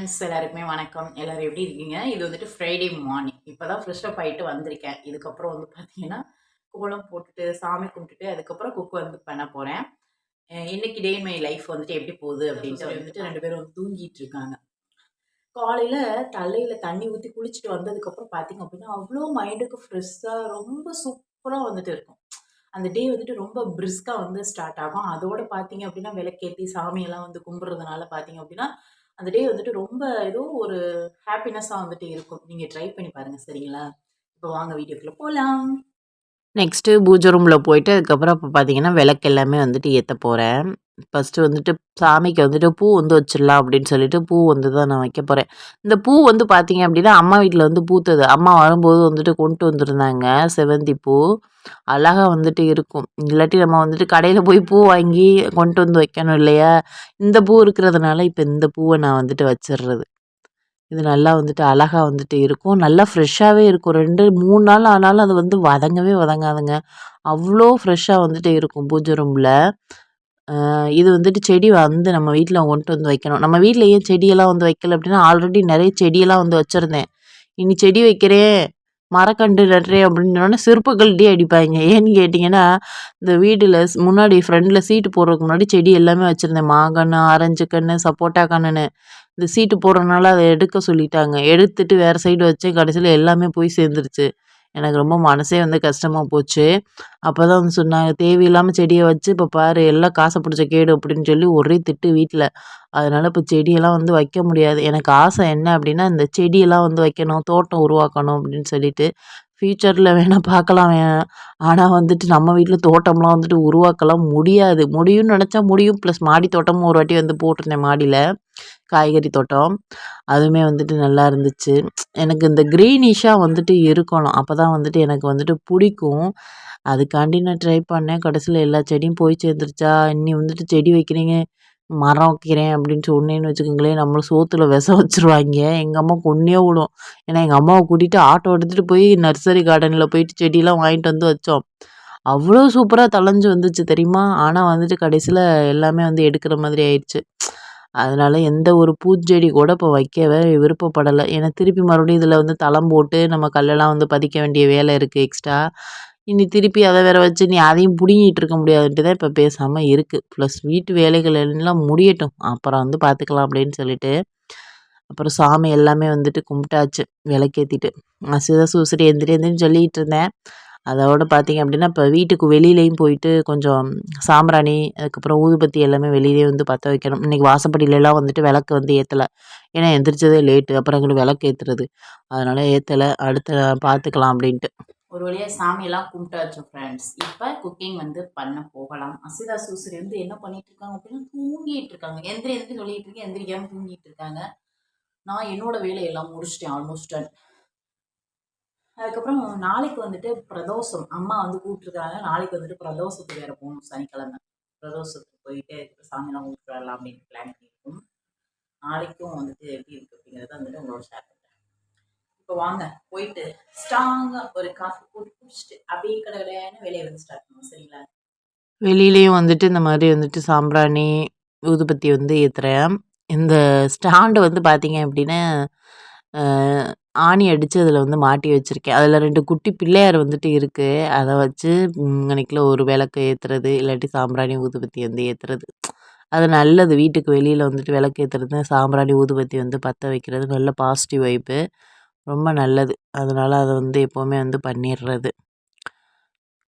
Friends எல்லாருக்குமே வணக்கம். எல்லோரும் எப்படி இருக்கீங்க? இது வந்துட்டு ஃப்ரைடே மார்னிங் இப்போ தான் ஃப்ரெஷ்ஷப் ஆகிட்டு வந்திருக்கேன். இதுக்கப்புறம் வந்து பார்த்தீங்கன்னா கோலம் போட்டுட்டு சாமி கும்பிட்டுட்டு அதுக்கப்புறம் குக் வந்து பண்ண போகிறேன் இன்னைக்கு டே மை லைஃப் வந்துட்டு எப்படி போகுது அப்படின்ட்டு வந்துட்டு ரெண்டு பேரும் வந்து தூங்கிட்டு இருக்காங்க. காலையில் தலையில் தண்ணி ஊற்றி குளிச்சுட்டு வந்ததுக்கப்புறம் பார்த்தீங்க அப்படின்னா அவ்வளோ மைண்டுக்கு ஃப்ரெஷ்ஷாக ரொம்ப சூப்பராக வந்துட்டு இருக்கும். அந்த டே வந்துட்டு ரொம்ப பிரிஸ்காக வந்து ஸ்டார்ட் ஆகும். அதோட பார்த்தீங்க அப்படின்னா விளக்கேற்றி சாமியெல்லாம் வந்து கும்பிட்றதுனால பார்த்தீங்க அப்படின்னா அந்த டே வந்துட்டு ரொம்ப ஏதோ ஒரு ஹாப்பினஸ்ஸாக வந்துட்டு இருக்கும். நீங்கள் ட்ரை பண்ணி பாருங்கள் சரிங்களா? இப்போ வாங்க வீடியோக்குள்ளே போகலாம் நெக்ஸ்ட்டு பூஜை ரூமில் போயிட்டு அதுக்கப்புறம் இப்போ பார்த்தீங்கன்னா விளக்கு எல்லாமே வந்துட்டு ஏற்ற போகிறேன் ஃபஸ்ட்டு வந்துட்டு சாமிக்கு வந்துட்டு பூ வந்து வச்சிடலாம் அப்படின்னு சொல்லிட்டு பூ வந்து தான் நான் வைக்க போகிறேன் இந்த பூ வந்து பார்த்தீங்க அப்படின்னா அம்மா வீட்டில் வந்து பூத்தது. அம்மா வரும்போது வந்துட்டு கொண்டு வந்திருந்தாங்க செவந்தி பூ. அழகாக வந்துட்டு இருக்கும். இல்லாட்டி நம்ம வந்துட்டு கடையில் போய் பூ வாங்கி கொண்டு வந்து வைக்கணும் இல்லையா? இந்த பூ இருக்கிறதுனால இப்போ இந்த பூவை நான் வந்துட்டு வச்சிடுறது. இது நல்லா வந்துட்டு அழகாக வந்துட்டு இருக்கும். நல்லா ஃப்ரெஷ்ஷாகவே இருக்கும். ரெண்டு மூணு நாள் ஆனாலும் அது வந்து வதங்கவே வதங்காதுங்க. அவ்வளோ ஃப்ரெஷ்ஷாக வந்துட்டு இருக்கும் பூஜை ரூமில் இது வந்துட்டு செடி வந்து நம்ம வீட்டில் கொண்டு வந்து வைக்கணும். நம்ம வீட்டில் ஏன் செடியெல்லாம் வந்து வைக்கல அப்படின்னா ஆல்ரெடி நிறைய செடியெல்லாம் வந்து வச்சுருந்தேன். இனி செடி வைக்கிறேன் மரக்கன்று நடுறேன் அப்படின்னோடனே சிற்ப கழட்டி அடிப்பாங்க. ஏன்னு கேட்டிங்கன்னா இந்த வீட்டில் முன்னாடி ஃப்ரெண்டில் சீட்டு போடுறதுக்கு முன்னாடி செடி எல்லாமே வச்சுருந்தேன். மாங்கன்று ஆரஞ்சு கன்று சப்போட்டா கன்றுன்னு இந்த சீட்டு போடுறதுனால அதை எடுக்க சொல்லிட்டாங்க. எடுத்துட்டு வேறு சைடு வச்சேன் கடைசியில் எல்லாமே போய் சேர்ந்துருச்சு. எனக்கு ரொம்ப மனசே வந்து கஷ்டமாக போச்சு. அப்போ தான் வந்து சொன்னாங்க தேவையில்லாமல் செடியை வச்சு இப்போ பாரு எல்லாம் காசை பிடிச்ச கேடு அப்படின்னு சொல்லி ஒரே திட்டு வீட்டில் அதனால் இப்போ செடியெல்லாம் வந்து வைக்க முடியாது. எனக்கு ஆசை என்ன அப்படின்னா இந்த செடியெல்லாம் வந்து வைக்கணும் தோட்டம் உருவாக்கணும் அப்படின்னு சொல்லிட்டு ஃப்யூச்சரில் வேணால் பார்க்கலாம். ஆனால் வந்துட்டு நம்ம வீட்டில் தோட்டம்லாம் வந்துட்டு உருவாக்கலாம் முடியாது. முடியும்னு நினச்சா முடியும். ப்ளஸ் மாடி தோட்டமும் ஒரு வாட்டி வந்து போட்டிருந்தேன் மாடியில். காய்கறி தோட்டம். அதுவுமே வந்துட்டு நல்லா இருந்துச்சு. எனக்கு இந்த க்ரீனிஷாக வந்துட்டு இருக்கணும். அப்போ தான் வந்துட்டு எனக்கு வந்துட்டு பிடிக்கும். அதுக்காண்டி நான் ட்ரை பண்ணேன். கடைசியில் எல்லா செடியும் போய் சேர்ந்துருச்சா? இன்னி வந்துட்டு செடி வைக்கிறீங்க மரம் வைக்கிறேன் அப்படின்னு சொன்னேன்னு வச்சுக்கோங்களேன் நம்மளும் சோத்துல விஷம் வச்சுருவாங்க. எங்கள் அம்மா கொன்னே விடும். ஏன்னா எங்கள் அம்மாவை கூட்டிகிட்டு ஆட்டோ எடுத்துகிட்டு போய் நர்சரி கார்டனில் போயிட்டு செடியெல்லாம் வாங்கிட்டு வந்து வச்சோம். அவ்வளோ சூப்பராக தளைஞ்சு வந்துச்சு தெரியுமா? ஆனால் வந்துட்டு கடைசியில் எல்லாமே வந்து எடுக்கிற மாதிரி ஆயிடுச்சு. அதனால் எந்த ஒரு பூச்செடி கூட இப்போ வைக்கவே விருப்பப்படலை. ஏன்னா திருப்பி மறுபடியும் இதில் வந்து தளம் போட்டு நம்ம கல்லெல்லாம் வந்து பதிக்க வேண்டிய வேலை இருக்குது எக்ஸ்ட்ரா இனி திருப்பி அதை வேற வச்சு நீ அதையும் பிடுங்கிட்டு இருக்க முடியாதுன்ட்டு தான் இப்போ பேசாமல் இருக்குது ப்ளஸ் வீட்டு வேலைகள் எல்லாம் முடியட்டும். அப்புறம் வந்து பார்த்துக்கலாம் அப்படின்னு சொல்லிட்டு. அப்புறம் சாமி எல்லாமே வந்துட்டு கும்பிட்டாச்சு. விளக்கேற்றிட்டு அசுதான் சூசரி எந்திரி எந்திரின்னு சொல்லிகிட்டு இருந்தேன். அதோட பார்த்தீங்க அப்படின்னா இப்போ வீட்டுக்கு வெளியிலையும் போயிட்டு கொஞ்சம் சாம்பிராணி அதுக்கப்புறம் ஊதுபத்தி எல்லாமே வெளியிலே வந்து பற்ற வைக்கணும். இன்றைக்கி வாசப்படியிலலாம் வந்துட்டு விளக்கு வந்து ஏற்றலை ஏன்னா எந்திரிச்சதே லேட்டு. அப்புறம் எங்களுக்கு விளக்கு ஏற்றுறது அதனால் ஏற்றலை அடுத்த பார்த்துக்கலாம் அப்படின்ட்டு. ஒரு வழியாக சாமியெல்லாம் கும்பிட்டாச்சு ஃப்ரெண்ட்ஸ் இப்போ குக்கிங் வந்து பண்ண போகலாம். அசிதா சூசரி வந்து என்ன பண்ணிட்டு இருக்காங்க அப்படின்னா தூங்கிட்டு இருக்காங்க எந்திரி எந்திரி சொல்லிட்டு இருக்கேன். எந்திரிக்காமல் தூங்கிட்டு இருக்காங்க நான் என்னோட வேலையெல்லாம் முடிச்சிட்டேன் ஆல்மோஸ்ட் டன் அதுக்கப்புறம் நாளைக்கு வந்துட்டு பிரதோஷம். அம்மா வந்து கூப்பிட்டுருக்காங்க. நாளைக்கு வந்துட்டு பிரதோஷத்துக்கு வேறு போகணும். சனிக்கிழமை. பிரதோஷத்துக்கு போயிட்டு சாமியெல்லாம் கூப்பிட்டு வரலாம் அப்படின்னு பிளான் பண்ணியிருக்கோம். நாளைக்கும் வந்துட்டு எப்படி இருக்குது அப்படிங்கிறத வந்துட்டு உங்களோட ஷேர் பண்ணுறேன் இப்போ வாங்க. போயிட்டு ஸ்ட்ராங்காக ஒரு காஃபி போட்டு குடிச்சிட்டு அப்படியே கடை கடையான வேலையை வந்து ஸ்டார்ட் பண்ணுவோம். சரிங்களா? வெளியிலையும் வந்துட்டு இந்த மாதிரி வந்துட்டு சாம்பிராணி ஊதுபத்தி வந்து ஏற்றுறேன் இந்த ஸ்டாண்டு வந்து பார்த்தீங்க அப்படின்னா ஆணி அடித்து அதில் வந்து மாட்டி வச்சுருக்கேன். அதில் ரெண்டு குட்டி பிள்ளையார் வந்துட்டு இருக்குது அதை வச்சு அன்றைக்கில் ஒரு விளக்கு ஏற்றுறது இல்லாட்டி சாம்பிராணி ஊதுபத்தி வந்து ஏற்றுறது அது நல்லது. வீட்டுக்கு வெளியில் வந்துட்டு விளக்கு ஏற்றுறது சாம்பிராணி ஊதுபத்தி வந்து பற்ற வைக்கிறது நல்ல பாசிட்டிவ் வைப்பு ரொம்ப நல்லது. அதனால் அதை வந்து எப்போவுமே வந்து பண்ணிடுறது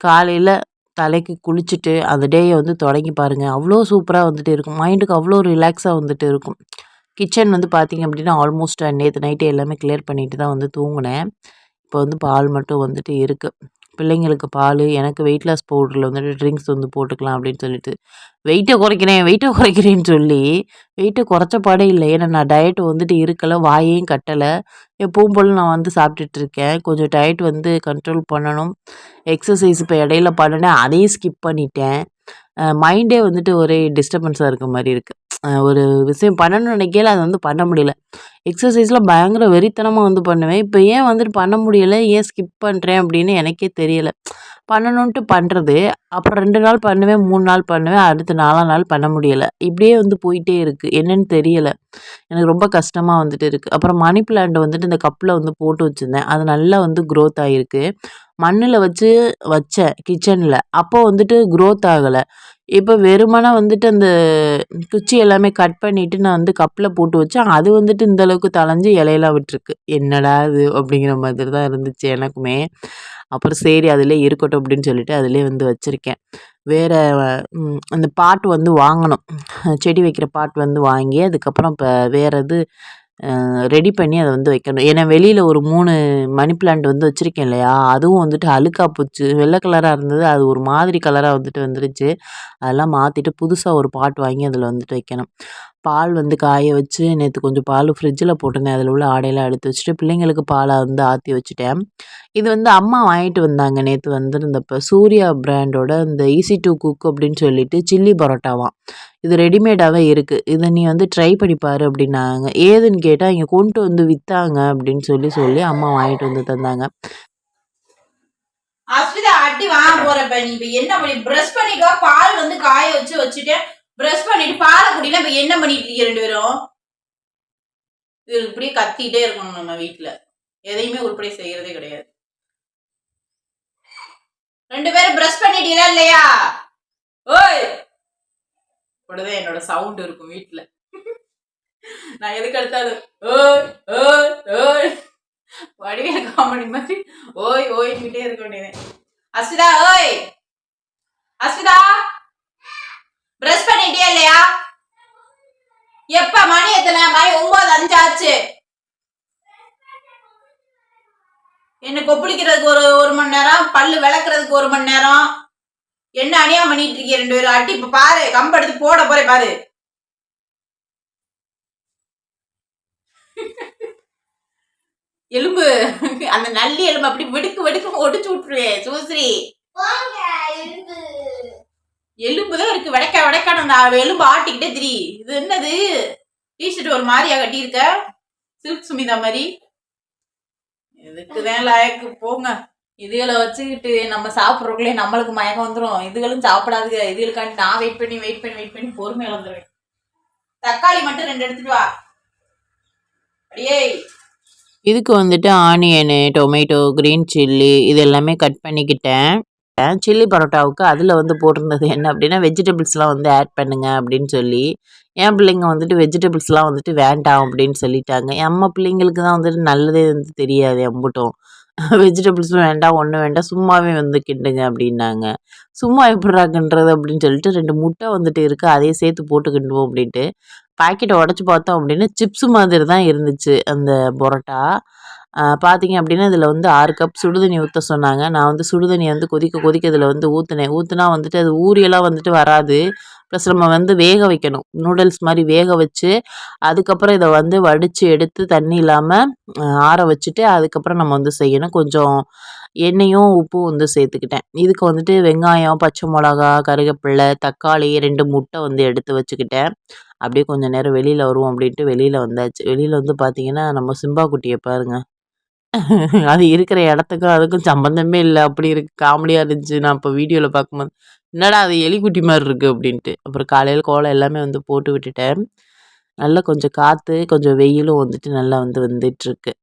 காலையில் தலைக்கு குளிச்சுட்டு அந்த டேயை வந்து தொடங்கி பாருங்கள் அவ்வளோ சூப்பராக வந்துட்டு இருக்கும். மைண்டுக்கு அவ்வளோ ரிலாக்ஸாக வந்துட்டு இருக்கும். கிச்சன் வந்து பார்த்திங்க அப்படின்னா ஆல்மோஸ்ட் நேற்று நைட்டே எல்லாமே கிளியர் பண்ணிட்டு தான் வந்து தூங்கினேன். இப்போ வந்து பால் மட்டும் வந்துட்டு இருக்குது பிள்ளைங்களுக்கு பால் எனக்கு வெயிட் லாஸ் பவுடரில் வந்துட்டு ட்ரிங்க்ஸ் வந்து போட்டுக்கலாம் அப்படின்னு சொல்லிட்டு. வெயிட்டை குறைக்கிறேன் வெயிட்டை குறைக்கிறேன்னு சொல்லி வெயிட்டை குறைச்ச பாடே இல்லை. ஏன்னா நான் டயட் வந்துட்டு இருக்கலை வாயையும் கட்டலை. எப்பவும் போல் நான் வந்து சாப்பிட்டுட்ருக்கேன் கொஞ்சம் டயட் வந்து கண்ட்ரோல் பண்ணணும். எக்ஸசைஸ் இப்போ இடையில பண்ணினேன் அதையும் ஸ்கிப் பண்ணிட்டேன். மைண்டே வந்துட்டு ஒரே டிஸ்டர்பன்ஸாக இருக்க மாதிரி இருக்குது ஒரு விஷயம் பண்ணணும்னு நினைக்கல அது வந்து பண்ண முடியல. எக்ஸசைஸ்லாம் பயங்கர வெறித்தனமாக வந்து பண்ணுவேன். இப்போ ஏன் வந்துட்டு பண்ண முடியலை? ஏன் ஸ்கிப் பண்ணுறேன் அப்படின்னு எனக்கே தெரியலை. பண்ணணுன்ட்டு பண்ணுறது அப்புறம் ரெண்டு நாள் பண்ணுவேன் மூணு நாள் பண்ணுவேன் அடுத்து நாலாம் நாள் பண்ண முடியலை. இப்படியே வந்து போயிட்டே இருக்குது என்னன்னு தெரியலை. எனக்கு ரொம்ப கஷ்டமாக வந்துட்டு இருக்குது அப்புறம் மணி பிளான்ட் வந்துட்டு இந்த கப்பில் வந்து போட்டு வச்சுருந்தேன். அது நல்லா வந்து க்ரோத் ஆகிருக்கு மண்ணில் வச்சு வச்சேன் கிச்சனில் அப்போ வந்துட்டு க்ரோத் ஆகலை. இப்போ வெறுமனே வந்துட்டு அந்த குச்சி எல்லாமே கட் பண்ணிவிட்டு நான் வந்து கப்பில் போட்டு வச்சேன். அது வந்துட்டு இந்தளவுக்கு தலைஞ்சு தளைஞ்சு இலையெல்லாம் விட்டுருக்கு. என்னடா இது? அப்படிங்கிற மாதிரி தான் இருந்துச்சு எனக்குமே. அப்புறம் சரி அதிலே இருக்கட்டும் அப்படின்னு சொல்லிட்டு அதிலே வந்து வச்சுருக்கேன். வேறு அந்த பாட் வந்து வாங்கணும். செடி வைக்கிற பாட் வந்து வாங்கி அதுக்கப்புறம் இப்போ வேறு இது ரெடி பண்ணி அதை வந்து வைக்கணும். ஏன்னா வெளியில் ஒரு மூணு மணி பிளான்ட் வந்து வச்சுருக்கேன் இல்லையா? அதுவும் வந்துட்டு அழுக்கா போச்சு. வெள்ளை கலராக இருந்தது. அது ஒரு மாதிரி கலராக வந்துட்டு வந்துருச்சு. அதெல்லாம் மாற்றிட்டு புதுசாக ஒரு பாட் வாங்கி அதில் வந்துட்டு வைக்கணும். பால் வந்து காய வச்சு நேற்று கொஞ்சம் பால் ஃப்ரிட்ஜில் போட்டிருந்தேன். அதில் உள்ள ஆடையெல்லாம் எடுத்து வச்சுட்டு பிள்ளைங்களுக்கு பாலை வந்து ஆற்றி வச்சுட்டேன். இது வந்து அம்மா வாங்கிட்டு வந்தாங்க நேற்று வந்துருந்தப்போ. சூர்யா பிராண்டோட இந்த ஈஸி டு குக் அப்படின்னு சொல்லிட்டு சில்லி பரோட்டாவாம். இது ரெடிமேடாகவே இருக்குது இதை நீ வந்து ட்ரை பண்ணிப்பார் அப்படின்னாங்க. ஏதுன்னு கேட்டால் இங்கே கொண்டு வந்து விற்றாங்க அப்படின்னு சொல்லி சொல்லி அம்மா வாங்கிட்டு வந்து தந்தாங்க. அஸ்மிதா அட்டி வாங்க போறப்ப நீ இப்ப என்ன பண்ணி பிரஷ் பண்ணிக்கோ. பால் வந்து காய வச்சு வச்சுட்டேன். பிரஷ் பண்ணிட்டு பாலக்குடியில இப்ப என்ன பண்ணிட்டு இருக்கீங்க ரெண்டு பேரும்? இது இப்படியே கத்திட்டே இருக்கணும் நம்ம வீட்டுல எதையுமே உருப்படியா செய்யறதே கிடையாது. ரெண்டு பேரும் பிரஷ் பண்ணிட்டீங்களா இல்லையா? ஓய்! இப்படிதான் என்னோட சவுண்ட் இருக்கும் வீட்டுல நான் எதுக்கு எடுத்தாலும் ஓய் ஓய் ஓய். வடிவேல காமெடி மாதிரி ஓய் ஓய்கிட்டே இருக்க வேண்டியது அஸ்விதா ஓய்! அஸ்விதா! பிரஷ் பண்ணிட்டியா இல்லையா? எப்ப மணி எத்தனை? மணி ஒன்பது அஞ்சு ஆச்சு. என்ன கொப்பளிக்கிறதுக்கு ஒரு ஒரு மணி நேரம் பல்லு விளக்குறதுக்கு ஒரு மணி நேரம். என்ன அணியா பண்ணிட்டு இருக்கீங்க ரெண்டு பேரும்? அட்டி இப்ப பாரு கம்பு எடுத்து போட போறேன் பாரு. எலும்பு அந்த நல்லி எலும்பு அப்படி வெடுக்கு வெடுக்கு ஒடிச்சு விட்டுருவேன் சூஸ்ரீ எலும்பு தான் இருக்கு. வெடைக்க வெடைக்கான அந்த எலும்பு ஆட்டிக்கிட்டே திரி. இது என்னது? டிஷர்ட் ஒரு மாதிரியா கட்டியிருக்க? சில்க் சுமிதா மாதிரி. இதுக்குதான் லாயக்கு? போங்க. இதுகளை வச்சுக்கிட்டு நம்ம சாப்பிட்றக்குள்ளே நம்மளுக்கு மயக்கம் வந்துடும் இதுகளும் சாப்பிடாதுங்க. இதுகளுக்காண்டி நான் வெயிட் பண்ணி வெயிட் பண்ணி வெயிட் பண்ணி பொறுமை இழந்துருவேன் தக்காளி மட்டும் ரெண்டு எடுத்துட்டு வா. அடியே. இதுக்கு வந்துட்டு ஆனியனு டொமேட்டோ க்ரீன் சில்லி இது எல்லாமே கட் பண்ணிக்கிட்டேன். சில்லி பரோட்டாவுக்கு அதில் வந்து போட்டிருந்தது என்ன அப்படின்னா வெஜிடபிள்ஸ்லாம் வந்து ஆட் பண்ணுங்க அப்படின்னு சொல்லி என் பிள்ளைங்க வந்துட்டு வெஜிடபிள்ஸ்லாம் வந்துட்டு வேண்டாம் அப்படின்னு சொல்லிட்டாங்க. என் அம்மா பிள்ளைங்களுக்கு தான் வந்துட்டு நல்லதே வந்து தெரியாது அம்புட்டும். வெஜிடபிள்ஸும் வேண்டாம் ஒன்றும் வேண்டாம் சும்மாவே வந்து கிண்டுங்க அப்படின்னாங்க. சும்மா எப்படிடா கிண்டுறது அப்படின்னு சொல்லிட்டு ரெண்டு முட்டை வந்துட்டு இருக்குது அதையே சேர்த்து போட்டு கிண்டுவோம் அப்படின்ட்டு. பாக்கெட்டை உடச்சி பார்த்தோம் அப்படின்னா சிப்ஸ் மாதிரி தான் இருந்துச்சு அந்த பரோட்டா. பார்த்தீங்க அப்படின்னா இதில் வந்து ஆறு கப் சுடுதண்ணி ஊற்ற சொன்னாங்க. நான் வந்து சுடுதண்ணி வந்து கொதிக்க கொதிக்க இதில் வந்து ஊற்றினேன் ஊற்றுனா வந்துட்டு அது ஊரியெல்லாம் வந்துட்டு வராது. ப்ளஸ் நம்ம வந்து வேக வைக்கணும். நூடுல்ஸ் மாதிரி வேக வச்சு அதுக்கப்புறம் இதை வந்து வடித்து எடுத்து தண்ணி இல்லாமல் ஆற வச்சுட்டு அதுக்கப்புறம் நம்ம வந்து செய்யணும். கொஞ்சம் எண்ணெயும் உப்பும் வந்து சேர்த்துக்கிட்டேன். இதுக்கு வந்துட்டு வெங்காயம் பச்சை மிளகா கருவேப்பிலை தக்காளி ரெண்டு முட்டை வந்து எடுத்து வச்சுக்கிட்டேன். அப்படியே கொஞ்சம் நேரம் வெளியில் வருவோம் அப்படின்ட்டு வெளியில் வந்தாச்சு. வெளியில் வந்து பார்த்திங்கன்னா நம்ம சிம்பா குட்டியை பாருங்கள் அது இருக்கிற இடத்துக்கும் அதுக்கும் சம்மந்தமே இல்லை. அப்படி இருக்கு. காமெடியாக இருந்துச்சு. நான் இப்போ வீடியோவில் பார்க்கும்போது என்னடா அது எலிக்குட்டி மாதிரி இருக்குது அப்படின்ட்டு. அப்புறம் காலையில் கோலம் எல்லாமே வந்து போட்டு விட்டுட்டேன். நல்லா கொஞ்சம் காற்று கொஞ்சம் வெயிலும் வந்துட்டு நல்லா வந்து வந்துட்டுருக்கு.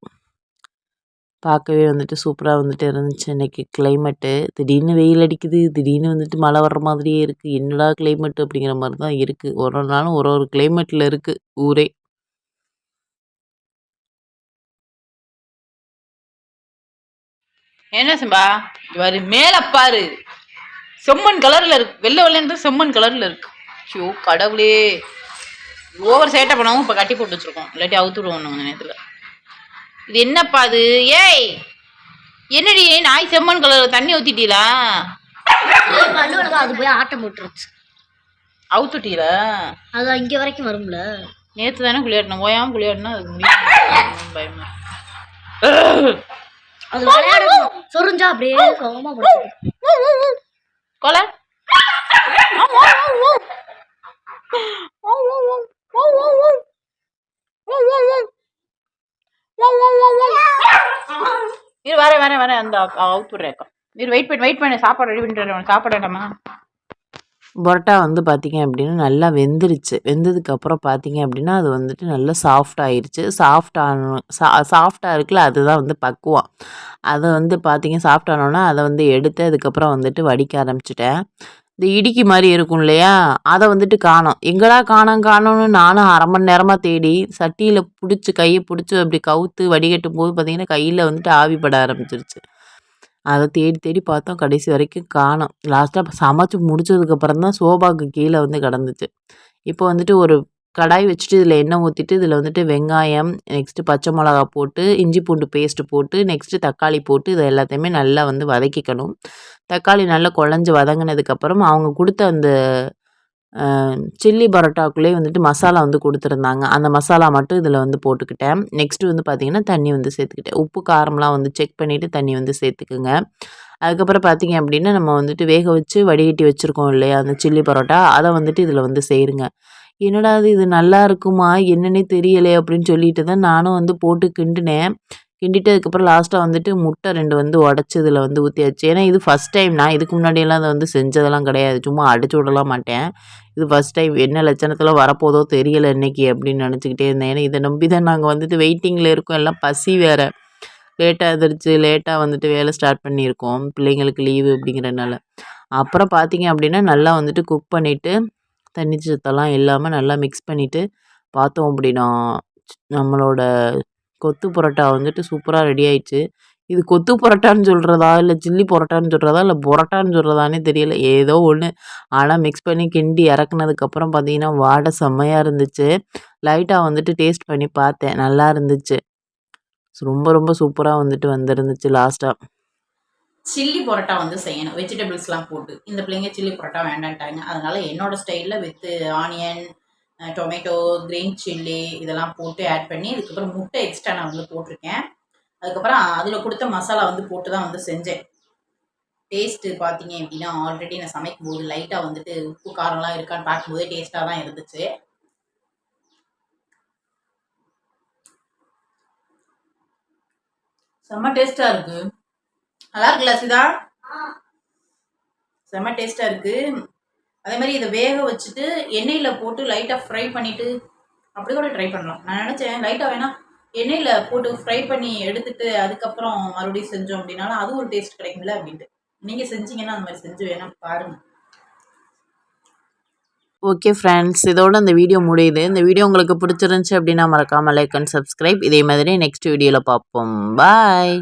பார்க்கவே வந்துட்டு சூப்பராக வந்துட்டு இருந்துச்சு இன்னைக்கு கிளைமேட்டு திடீர்னு வெயில் அடிக்குது. திடீர்னு வந்துட்டு மழை வர்ற மாதிரியே இருக்குது என்னடா கிளைமேட்டு அப்படிங்கிற மாதிரி தான் இருக்குது ஒரு ஒரு நாளும் ஒரு ஒரு கிளைமேட்டில் இருக்குது ஊரே. என்ன சிம்பா? இவரு மேல பாரு. செம்மண் கலர்ல இருக்கு. வெள்ளை வெள்ளைன்னு செம்மண் கலர்ல இருக்கு. ஷோ கடவுளே. ஓவர் சேட்டை பண்ணவும் இப்ப கட்டி போட்டு வச்சிருக்கோம். இல்லாட்டி அவுத்து விடுவோம் அந்த நேரத்துல. இது என்னப்பா அது ஏய்! என்னடி நாய் செம்மண் கலர் தண்ணி பண்ணுவாங்க அது போய் ஆட்டம் போட்டுருச்சு அவுத்துட்டீங்களா அது இங்க வரைக்கும் வரும்ல. நேத்து தானே குளியாட்டணும் ஓயாம குளியாட்டினா அதுக்கு முடியும் பயமா. அது விளையாடும் சொரிஞ்சா அப்படியே சோகமா போச்சு கொலை இரு வரேன் வரேன் வரேன் அந்த அவுத்துடுறேன் இது வெயிட் பண்ணு வெயிட் பண்ணு சாப்பாடு ரெடி பண்ணிட்டு வரேன் சாப்பாடு வேண்டாமா பரோட்டா வந்து பார்த்திங்க அப்படின்னா நல்லா வெந்துருச்சு. வெந்ததுக்கப்புறம் பார்த்திங்க அப்படின்னா அது வந்துட்டு நல்லா சாஃப்ட் ஆயிடுச்சு சாஃப்ட் ஆன சா சாஃப்டாக இருக்குல்ல அதுதான் வந்து பக்குவம். அதை வந்து பார்த்திங்க சாஃப்ட் ஆனோன்னா அதை வந்து எடுத்து அதுக்கப்புறம் வந்துட்டு வடிக்க ஆரம்பிச்சிட்டேன். இந்த இடுக்கி மாதிரி இருக்கும் இல்லையா? அதை வந்துட்டு காணோம். எங்கடா காணோம் காணோம்னு நானும் அரை மணி நேரமாக தேடி சட்டியில் பிடிச்சி கையை பிடிச்சி அப்படி கவுத்து வடிகட்டும் போது பார்த்திங்கன்னா கையில் வந்துட்டு ஆவிப்பட ஆரம்பிச்சிருச்சு. அதை தேடி தேடி பார்த்தோம் கடைசி வரைக்கும் காணோம். லாஸ்ட்டாக சமைச்சு முடிச்சதுக்கப்புறம் தான் சோபாக்கு கீழே வந்து கிடந்துச்சு. இப்போ வந்துட்டு ஒரு கடாய் வச்சுட்டு இதில் எண்ணெய் ஊற்றிட்டு இதில் வந்துட்டு வெங்காயம் நெக்ஸ்ட்டு பச்சை மிளகா போட்டு இஞ்சி பூண்டு பேஸ்ட்டு போட்டு நெக்ஸ்ட்டு தக்காளி போட்டு இதை எல்லாத்தையுமே நல்லா வந்து வதக்கிக்கணும். தக்காளி நல்லா குழஞ்சி வதங்கினதுக்கப்புறம் அவங்க கொடுத்த அந்த சில்லி பரோட்டாக்குள்ளேயே வந்துட்டு மசாலா வந்து கொடுத்துருந்தாங்க. அந்த மசாலா மட்டும் இதில் வந்து போட்டுக்கிட்டேன். நெக்ஸ்ட்டு வந்து பார்த்திங்கன்னா தண்ணி வந்து சேர்த்துக்கிட்டேன். உப்பு காரம்லாம் வந்து செக் பண்ணிவிட்டு தண்ணி வந்து சேர்த்துக்குங்க. அதுக்கப்புறம் பார்த்தீங்க அப்படின்னா நம்ம வந்துட்டு வேக வச்சு வடிகட்டி வச்சுருக்கோம் இல்லையா அந்த சில்லி பரோட்டா? அதை வந்துட்டு இதில் வந்து சேருங்க. என்னடா இது இது நல்லா இருக்குமா? என்னன்னே தெரியலை அப்படின்னு சொல்லிட்டு தான் நானும் வந்து போட்டு கிண்டுனேன். கிண்டிட்டு அதுக்கப்புறம் லாஸ்ட்டாக வந்துட்டு முட்டை ரெண்டு வந்து உடச்சி இதில் வந்து ஊற்றியாச்சு ஏன்னா இது ஃபஸ்ட் டைம் நான் இதுக்கு முன்னாடியெல்லாம் அதை வந்து செஞ்சதெல்லாம் கிடையாது. சும்மா அடிச்சு விடலாம் மாட்டேன். இது ஃபஸ்ட் டைம் என்ன லட்சணத்தில் வரப்போதோ தெரியலை இன்னைக்கு அப்படின்னு நினச்சிக்கிட்டே இருந்தேன். ஏன்னா இதை நம்பி தான் நாங்கள் வந்துட்டு வெயிட்டிங்கில் இருக்கோம். எல்லாம் பசி வேறு. லேட்டாக எதிர்த்து லேட்டாக வந்துட்டு வேலை ஸ்டார்ட் பண்ணியிருக்கோம். பிள்ளைங்களுக்கு லீவு அப்படிங்கிறனால அப்புறம் பார்த்தீங்க அப்படின்னா நல்லா வந்துட்டு குக் பண்ணிவிட்டு தண்ணி சத்தெல்லாம் இல்லாமல் நல்லா மிக்ஸ் பண்ணிவிட்டு பார்த்தோம் அப்படின்னா நம்மளோட கொத்து பரோட்டா வந்துட்டு சூப்பராக ரெடி ஆயிடுச்சு. இது கொத்து பரோட்டான்னு சொல்கிறதா இல்லை சில்லி பரோட்டான்னு சொல்கிறதா இல்லை பரோட்டான்னு சொல்கிறதானே தெரியல. ஏதோ ஒன்று ஆனால் மிக்ஸ் பண்ணி கிண்டி இறக்குனதுக்கப்புறம் பார்த்தீங்கன்னா வாடை செம்மையாக இருந்துச்சு. லைட்டாக வந்துட்டு டேஸ்ட் பண்ணி பார்த்தேன். நல்லா இருந்துச்சு. ரொம்ப ரொம்ப சூப்பராக வந்துட்டு வந்துருந்துச்சு லாஸ்ட்டாக சில்லி பரோட்டா வந்து செய்யணும். வெஜிடபிள்ஸ்லாம் போட்டு. இந்த பிள்ளைங்க சில்லி பரோட்டா வேண்டான்ட்டாங்க. அதனால என்னோட ஸ்டைலில் with onion tomato green chilli இதெல்லாம் போட்டு ஆட் பண்ணி அதுக்கப்புறம் முட்டை எக்ஸ்ட்ரா நான் வந்து போட்டிருக்கேன். அதுக்கப்புறம் அதில் கொடுத்த மசாலா வந்து போட்டு தான் வந்து செஞ்சேன். டேஸ்ட்டு பார்த்தீங்க அப்படின்னா ஆல்ரெடி நான் சமைக்கும் போது லைட்டாக வந்துட்டு உப்பு காரம்லாம் இருக்கான்னு பார்க்கும்போதே டேஸ்ட்டாக தான் இருந்துச்சு. செம்ம டேஸ்ட்டாக இருக்குது நல்லா இருக்குல்ல சிதா செம்ம டேஸ்ட்டாக இருக்குது அதே மாதிரி இதை வேக வச்சுட்டு எண்ணெயில் போட்டு லைட்டாக ஃப்ரை பண்ணிவிட்டு அப்படி கூட ட்ரை பண்ணலாம். நான் நினச்சேன் லைட்டாக வேணால் எண்ணெயில் போட்டு ஃப்ரை பண்ணி எடுத்துட்டு அதுக்கப்புறம் மறுபடியும் செஞ்சோம் அப்படின்னாலும் அது ஒரு டேஸ்ட் கிடைக்கும்ல அப்படின்ட்டு. நீங்கள் செஞ்சீங்கன்னா அந்த மாதிரி செஞ்சு வேணால் பாருங்கள் ஓகே ஃப்ரெண்ட்ஸ் இதோட இந்த வீடியோ முடியுது. இந்த வீடியோ உங்களுக்கு பிடிச்சிருந்துச்சி அப்படின்னா மறக்காமல் லைக் அண்ட் சப்ஸ்கிரைப் இதே மாதிரி நெக்ஸ்ட் வீடியோவில் பார்ப்போம். பாய்